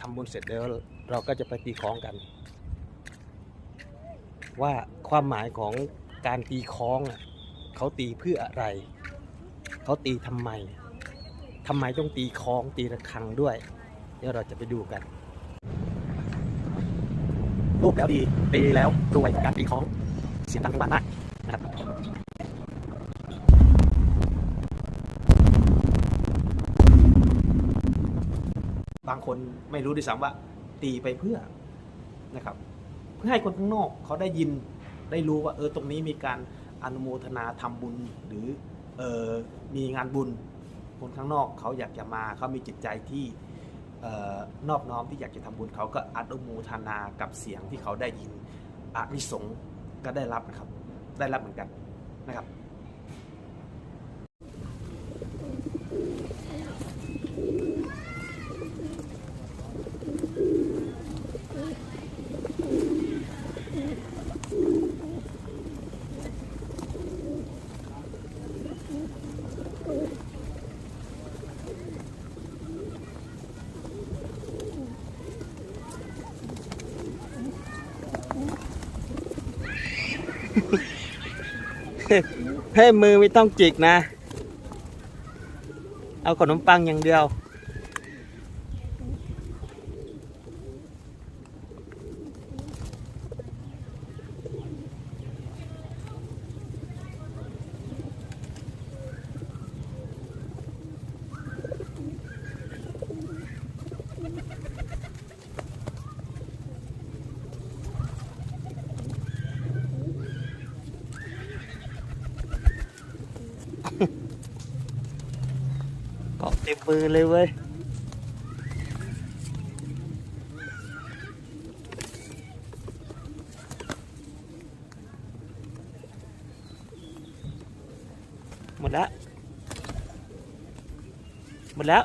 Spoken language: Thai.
ทำบุญเสร็จแล้วเราก็จะไปตีคล้องกัน ว่าความหมายของการตีคล้องเขาตีเพื่ออะไร เขาตีทำไมทำไมต้องตีคล้องตีระฆังด้วย เดี๋ยวเราจะไปดูกันรูปแล้วดีตีแล้วรวยการตีคล้อง เสียงดังทุกนมากนะครับ บางคนไม่รู้ด้วยซ้ำว่า ตีไปเพื่อนะครับ เพื่อให้คนข้างนอกเขาได้ยินได้รู้ว่าเออตรงนี้มีการอนุโมทนาทำบุญหรือเออมีงานบุญ คนข้างนอกเขาอยากจะมาเขามีจิตใจที่ออนอบน้อมที่อยากจะทำบุญเขาก็อนุโมทนากับเสียงที่เขาได้ยินอานิสงส์ก็ได้รับนะครับ ได้รับเหมือนกันนะครับ ให้มือไม่ต้องจิกนะ เอาขนมปังอย่างเดียว ต็มมือเลยเว้ยหมดแล้ว หมดแล้ว